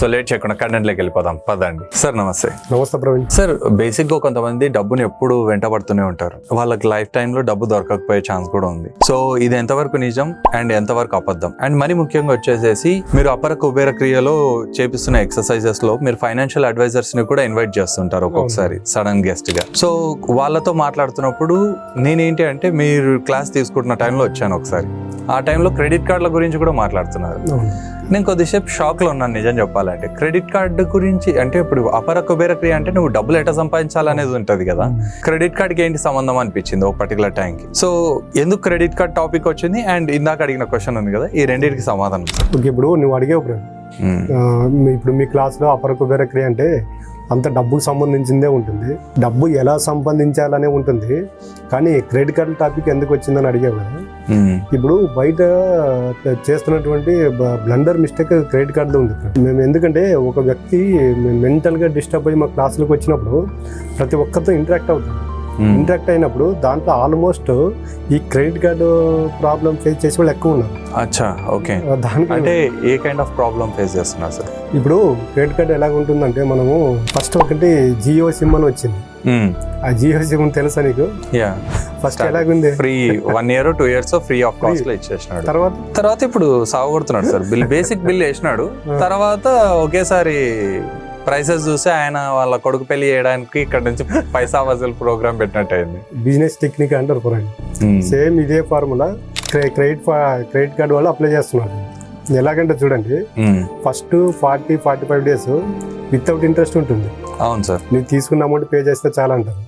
So late చేయకుండా కంటెంట్లోకి వెళ్ళిపోదాం. పదండి. సార్ నమస్తే. నమస్తే ప్రవీణ్. సార్ బేసిక్గా కొంతమంది డబ్బుని ఎప్పుడు వెంటబడుతూనే ఉంటారు. వాళ్ళకి లైఫ్ టైంలో డబ్బు దొరకకపోయే ఛాన్స్ కూడా ఉంది. సో ఇది ఎంతవరకు నిజం అండ్ ఎంతవరకు అబద్ధం? అండ్ మరి ముఖ్యంగా వచ్చేసేసి మీరు అపర కుబేర క్రియలో చేపిస్తున్న ఎక్సర్సైజెస్లో మీరు ఫైనాన్షియల్ అడ్వైజర్స్ని కూడా ఇన్వైట్ చేస్తుంటారు ఒక్కొక్కసారి సడన్ గెస్ట్గా సో వాళ్ళతో మాట్లాడుతున్నప్పుడు నేనేంటి అంటే మీరు క్లాస్ తీసుకుంటున్న టైంలో వచ్చాను ఒకసారి. ఆ టైంలో క్రెడిట్ కార్డుల గురించి కూడా మాట్లాడుతున్నారు. నేను కొద్దిసేపు షాక్లో ఉన్నాను నిజం చెప్పాలంటే. క్రెడిట్ కార్డు గురించి అంటే ఇప్పుడు అపర కుబేర క్రియ అంటే నువ్వు డబ్బులు ఎట్లా సంపాదించాలనేది ఉంటది కదా. క్రెడిట్ కార్డ్కి ఏంటి సంబంధం అనిపించింది ఒక పర్టికులర్ టైంకి సో ఎందుకు క్రెడిట్ కార్డ్ టాపిక్ వచ్చింది? అండ్ ఇందాక అడిగిన క్వశ్చన్ ఉంది కదా ఈ రెండింటికి సమాధానం. ఓకే ఇప్పుడు నువ్వు. ఆ, మీ- ఇప్పుడు మీ క్లాస్లో అపర కుబేర క్రియ అంటే అంత డబ్బుకు సంబంధించిందే ఉంటుంది డబ్బు ఎలా సంపాదించాలనే ఉంటుంది కానీ క్రెడిట్ కార్డు టాపిక్ ఎందుకు వచ్చిందని అడిగావు కదా. ఇప్పుడు బయట చేస్తున్నటువంటి బ్లండర్ మిస్టేక్ క్రెడిట్ కార్డు ఉంది మేము ఎందుకంటే ఒక వ్యక్తి మెంటల్గా డిస్టర్బ్ అయ్యి మా క్లాసులకు వచ్చినప్పుడు ప్రతి ఒక్కరితో ఇంటరాక్ట్ అవుతుంది. ఇంటరాక్ట్ అయినప్పుడు దాంట్లో ఆల్మోస్ట్ ఈ క్రెడిట్ కార్డు ప్రాబ్లం ఫేస్ చేసే వాళ్ళు ఎక్కువ ఉన్నారు. అచ్చా ఓకే దానికి అంటే ఏ కైండ్ ఆఫ్ ప్రాబ్లం ఫేస్ చేస్తున్నారు సార్? ఇప్పుడు క్రెడిట్ కార్డ్ ఎలాగ ఉంటుందంటే మనము ఫస్ట్ ఒకటి జియో సిమ్ అని వచ్చింది. ఆ జియో సిమ్ తెలుసా నీకు? యా ఫస్ట్ ఎలాగుంది free one year two years free of కాస్ట్లో ఇచ్చేసినాడు. తర్వాత? తర్వాత ఇప్పుడు సాగుకొడుతున్నాడు సార్. బిల్ బేసిక్ బిల్ వేసినాడు. తర్వాత ఒకేసారి ప్రైసెస్ చూసి ఆయన వాళ్ళ కొడుకు పెళ్ళి చేయడానికి ఇక్కడ నుంచి పైసా వసూలు ప్రోగ్రామ్ పెట్టినట్టు అయింది బిజినెస్ టెక్నిక్ అంటారు. సేమ్ ఇదే ఫార్ములా క్రెడిట్ క్రెడిట్ కార్డ్ వాళ్ళు అప్లై చేస్తున్నారు ఎలాగంటే చూడండి. First forty forty five days without interest ఉంటుంది అవును సార్ నువ్వు తీసుకున్న అమౌంట్ పే చేస్తే చాలా అంటారు.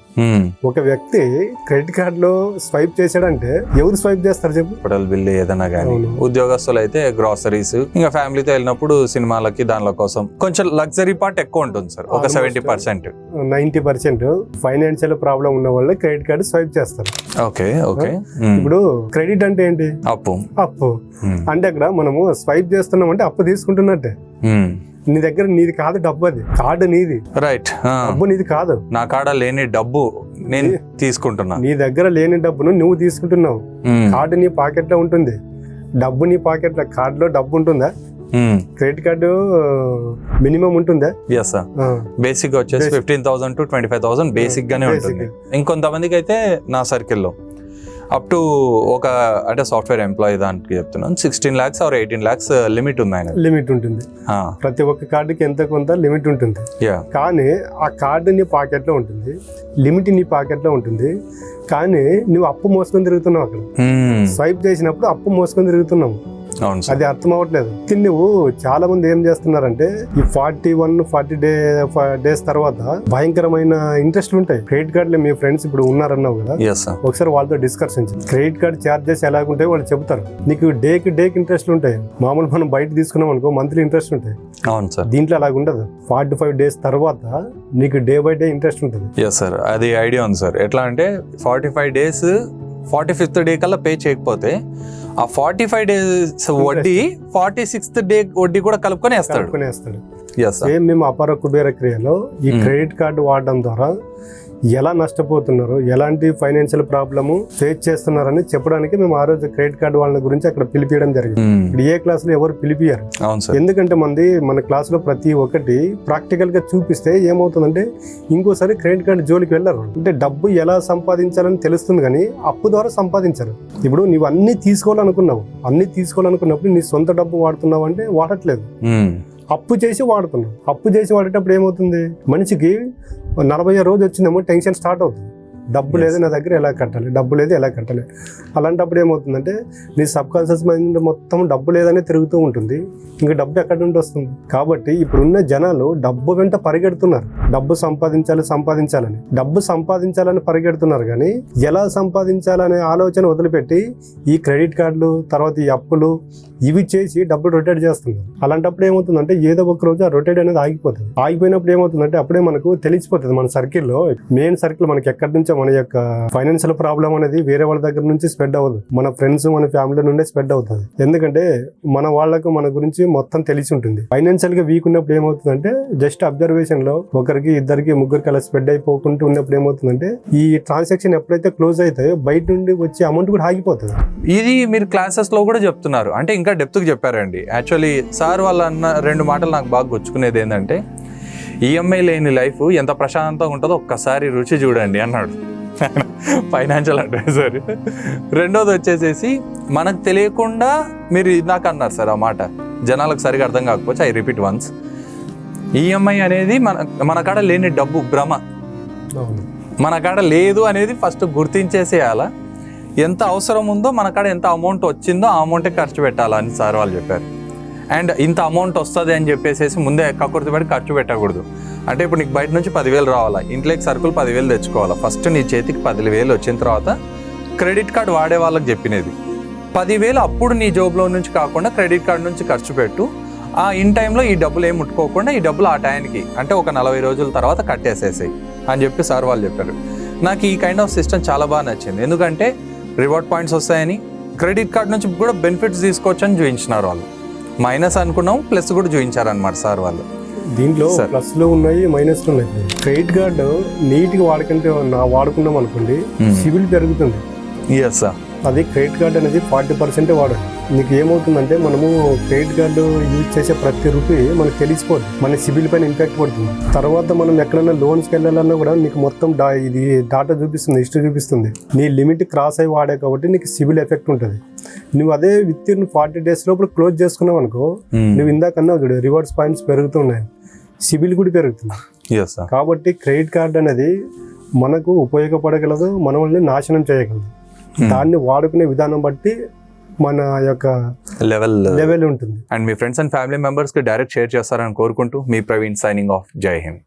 ఒక వ్యక్తి క్రెడిట్ కార్డులో స్వైప్ చేశాడంటే ఎవరు స్వైప్ చేస్తారు చెప్పు? హోటల్ బిల్ ఏదైనా కానీ. ఉద్యోగస్తులు అయితే గ్రాసరీస్. ఇంకా ఫ్యామిలీతో వెళ్ళినప్పుడు సినిమాలకి దానిలో కోసం. కొంచెం లగ్జరీ పార్ట్ ఎక్కువ ఉంటుంది సార్. ఒక. Seventy percent. Ninety percent financial problem ఉన్న వాళ్ళే క్రెడిట్ కార్డు స్వైప్ చేస్తారు. Okay okay. ఇప్పుడు క్రెడిట్ అంటే ఏంటి? అప్పు. అప్పు. అంటే అక్కడ మనము స్వైప్ చేస్తున్నాం అంటే అప్పు తీసుకుంటున్నట్టే. నీ దగ్గర నీది కాదు డబ్బు అది. కార్డు నీది. రైట్ డబ్బు నీది కాదు. నా కాడ లేని డబ్బు నేను తీసుకుంటున్నా. నీ దగ్గర లేని డబ్బును నువ్వు తీసుకుంటున్నావు. కార్డు నీ పాకెట్లో ఉంటుంది. డబ్బు నీ పాకెట్లో కార్డులో డబ్బు ఉంటుందా. క్రెడిట్ కార్డు మినిమం ఉంటుందా? ఎస్ సార్ బేసిక్ వచ్చేసి. Fifteen thousand to twenty five thousand basic గానే. ఉంటుంది. ఇంకొంతమందికి అయితే నా సర్కిల్లో అప్ టు ఒక అంటే సాఫ్ట్వేర్ ఎంప్లాయీ దానికి చెప్తున్నాను. Sixteen lakhs or eighteen lakhs limit ఉంది ఆయన లిమిట్ ఉంటుంది. ప్రతి ఒక్క కార్డుకి ఎంత కొంత లిమిట్ ఉంటుంది. యా కానీ ఆ కార్డు నీ పాకెట్లో ఉంటుంది. లిమిట్ నీ పాకెట్లో ఉంటుంది. కానీ నువ్వు అప్పు మోసుకొని తిరుగుతున్నావు అక్కడ. స్వైప్ చేసినప్పుడు అప్పు మోసుకొని తిరుగుతున్నావు. అది అర్థం అవ్వట్లేదు. నువ్వు చాలా మంది ఏం చేస్తున్నారంటే ఈ forty one forty day days తర్వాత భయంకరమైన ఇంట్రెస్ట్లు ఉంటాయి. క్రెడిట్ కార్డులు మీ ఫ్రెండ్స్ ఇప్పుడు ఉన్నారన్నావు కదా? ఒకసారి వాళ్ళతో డిస్కషన్ క్రెడిట్ కార్డ్ ఛార్జెస్ ఎలాగుంటాయో వాళ్ళు చెప్తారు నీకు డేకి డేకి ఇంట్రెస్ట్లు ఉంటాయి. మామూలు మనం బయట తీసుకున్నాం అనుకో మంత్లీ ఇంట్రెస్ట్ ఉంటాయి. అవును సార్. దీంట్లో అలాగ ఉండదు. ఫార్టీ ఫైవ్ డేస్ తర్వాత నీకు డే బై డే ఇంట్రెస్ట్ ఉంటుంది. ఎస్ సార్ అది ఐడియా ఉంది సార్. ఎట్లా అంటే forty five days forty fifth day కల్లా పే చేయకపోతే ఆ ఫార్టీ ఫైవ్ డేస్ వడ్డీ ఫార్టీ సిక్స్త్ డే వడ్డీ కూడా కలుపుకొని వేస్తాడు. సేమ్ మేము అపర కుబేర క్రియలో ఈ Hmm. క్రెడిట్ కార్డు వాడడం ద్వారా ఎలా నష్టపోతున్నారు ఎలాంటి ఫైనాన్షియల్ ప్రాబ్లము ఫేస్ చేస్తున్నారని చెప్పడానికి మేము ఆ రోజు క్రెడిట్ కార్డు వాళ్ళ గురించి అక్కడ పిలిపియడం జరిగింది. ఇప్పుడు ఏ క్లాస్లో ఎవరు పిలిపియారు. ఎందుకంటే మంది మన క్లాస్లో ప్రతి ఒక్కటి ప్రాక్టికల్గా చూపిస్తే ఏమవుతుందంటే ఇంకోసారి క్రెడిట్ కార్డు జోలికి వెళ్ళరు. అంటే డబ్బు ఎలా సంపాదించాలని తెలుస్తుంది కానీ అప్పు ద్వారా సంపాదించరు. ఇప్పుడు నీవు అన్ని తీసుకోవాలనుకున్నావు. అన్ని తీసుకోవాలనుకున్నప్పుడు నీ సొంత డబ్బు వాడుతున్నావు అంటే వాడట్లేదు. అప్పు చేసి వాడుతున్నాం అప్పు చేసి వాడేటప్పుడు ఏమవుతుంది? మనిషికి నలభై రోజు వచ్చిందేమో టెన్షన్ స్టార్ట్ అవుతుంది. డబ్బు లేదు నా దగ్గర ఎలా కట్టాలి? డబ్బు లేదు ఎలా కట్టాలి? అలాంటప్పుడు ఏమవుతుందంటే నీ సబ్ కాన్షియస్ మైండ్ మొత్తం డబ్బు లేదనే తిరుగుతూ ఉంటుంది. ఇంకా డబ్బు ఎక్కడి నుండి వస్తుంది? కాబట్టి ఇప్పుడున్న జనాలు డబ్బు వెంట పరిగెడుతున్నారు. డబ్బు సంపాదించాలి సంపాదించాలని. డబ్బు సంపాదించాలని పరిగెడుతున్నారు కానీ ఎలా సంపాదించాలనే ఆలోచన వదిలిపెట్టి ఈ క్రెడిట్ కార్డులు తర్వాత ఈ అప్పులు ఇవి చేసి డబ్బులు రొటేట్ చేస్తున్నారు. అలాంటప్పుడు ఏమవుతుందంటే ఏదో ఒక రోజు ఆ రొటేట్ అనేది ఆగిపోతుంది. ఆగిపోయినప్పుడు ఏమవుతుందంటే అప్పుడే మనకు తెలిసిపోతుంది మన సర్కిల్లో మెయిన్ సర్కిల్ మనకి ఎక్కడి నుంచి లేకపోతే మన యొక్క ఫైనాన్షియల్ ప్రాబ్లం అనేది వేరే వాళ్ళ దగ్గర నుంచి స్ప్రెడ్ అవ్వదు. మన ఫ్రెండ్స్ మన ఫ్యామిలీ నుండే స్ప్రెడ్ అవుతుంది. ఎందుకంటే మన వాళ్ళకు మన గురించి మొత్తం తెలిసి ఉంటుంది. ఫైనాన్షియల్గా వీక్ ఉన్నప్పుడు ఏమవుతుందంటే జస్ట్ అబ్జర్వేషన్లో ఒకరికి ఇద్దరికి ముగ్గురికి అలా స్ప్రెడ్ అయిపోకుంటూ ఉన్నప్పుడు ఏమవుతుందంటే ఈ ట్రాన్సాక్షన్ ఎప్పుడైతే క్లోజ్ అవుతాయో బయట నుండి వచ్చే అమౌంట్ కూడా ఆగిపోతుంది. ఇది మీరు క్లాసెస్లో కూడా చెప్తున్నారు. అంటే ఇంకా డెప్త్ చెప్పారండి. యాక్చువల్లీ సార్ వాళ్ళు అన్న రెండు మాటలు నాకు బాగా గుచ్చుకునేది ఏంటంటే ఈఎంఐ లేని లైఫ్ ఎంత ప్రశాంతంగా ఉంటుందో ఒక్కసారి రుచి చూడండి అన్నాడు. ఫైనాన్షియల్ అడ్వైజర్ రెండోది వచ్చేసేసి మనకు తెలియకుండా మీరు ఇందాక అన్నారు సార్ ఆ మాట. జనాలకు సరిగా అర్థం కాకపోతే ఐ రిపీట్ వన్స్ ఈఎంఐ అనేది మన మన కాడ లేని డబ్బు భ్రమ. మన కాడ లేదు అనేది ఫస్ట్ గుర్తించేసేయాలా? ఎంత అవసరం ఉందో మన కాడ ఎంత అమౌంట్ వచ్చిందో ఆ అమౌంటే ఖర్చు పెట్టాలా అని సార్ వాళ్ళు చెప్పారు. అండ్ ఇంత అమౌంట్ వస్తుంది అని చెప్పేసి ముందే కక్కుర్తి పెట్టి ఖర్చు పెట్టకూడదు. అంటే ఇప్పుడు నీకు బయట నుంచి పదివేలు రావాలా? ఇంట్లోకి సరుకులు పదివేలు తెచ్చుకోవాలా? ఫస్ట్ నీ చేతికి పదివేలు వచ్చిన తర్వాత క్రెడిట్ కార్డు వాడే వాళ్ళకి చెప్పినది. పదివేలు అప్పుడు నీ జోబులో నుంచి కాకుండా క్రెడిట్ కార్డు నుంచి ఖర్చు పెట్టు. ఆ ఇన్ టైంలో ఈ డబ్బులు ఏం ముట్టుకోకుండా ఈ డబ్బులు ఆ టైంకి అంటే ఒక నలభై రోజుల తర్వాత కట్టేసేసాయి అని చెప్పి సార్ వాళ్ళు చెప్పారు. నాకు ఈ కైండ్ ఆఫ్ సిస్టమ్ చాలా బాగా నచ్చింది. ఎందుకంటే రివార్డ్ పాయింట్స్ వస్తాయని క్రెడిట్ కార్డ్ నుంచి కూడా బెనిఫిట్స్ తీసుకోవచ్చని చూపించినారు వాళ్ళు. మైనస్ అనుకున్నాం ప్లస్ కూడా చూపించారనమాట సార్ వాళ్ళు దీంట్లో Sir. ప్లస్లో ఉన్నాయి మైనస్ ఉన్నాయి క్రెడిట్ కార్డు నీట్గా వాడుకుంటే వాడుకున్నాం అనుకోండి. సివిల్ పెరుగుతుంది ఎస్ సార్ అది క్రెడిట్ కార్డ్ అనేది ఫార్టీ పర్సెంటే వాడాలి నీకు ఏమవుతుందంటే మనము క్రెడిట్ కార్డు యూజ్ చేసే ప్రతి రూపీ మనకు తెలిసిపోద్ది. మన సిబిల్ పైన ఇంపాక్ట్ పడుతుంది. తర్వాత మనం ఎక్కడైనా లోన్స్కి వెళ్ళాలన్నా కూడా నీకు మొత్తం డా ఇది డాటా చూపిస్తుంది హిస్టరీ చూపిస్తుంది. నీ లిమిట్ క్రాస్ అయి వాడే కాబట్టి నీకు సిబిల్ ఎఫెక్ట్ ఉంటుంది. నువ్వు అదే విత్ ఇన్ ఫార్టీ డేస్ లోపల క్లోజ్ చేసుకున్నావు అనుకో నువ్వు ఇందాక అన్నావు చూడు రివార్డ్స్ పాయింట్స్ పెరుగుతున్నాయి సిబిల్ కూడా పెరుగుతుంది. కాబట్టి క్రెడిట్ కార్డ్ అనేది మనకు ఉపయోగపడగలదు మన వాళ్ళని నాశనం చేయగలదు. దాన్ని వాడుకునే విధానం బట్టి మన యొక్క లెవెల్ లెవెల్ ఉంటుంది. అండ్ మీ ఫ్రెండ్స్ అండ్ ఫ్యామిలీ మెంబర్స్కి డైరెక్ట్ షేర్ చేస్తారని కోరుకుంటూ మీ ప్రవీణ్ సైనింగ్ ఆఫ్ జై హింద్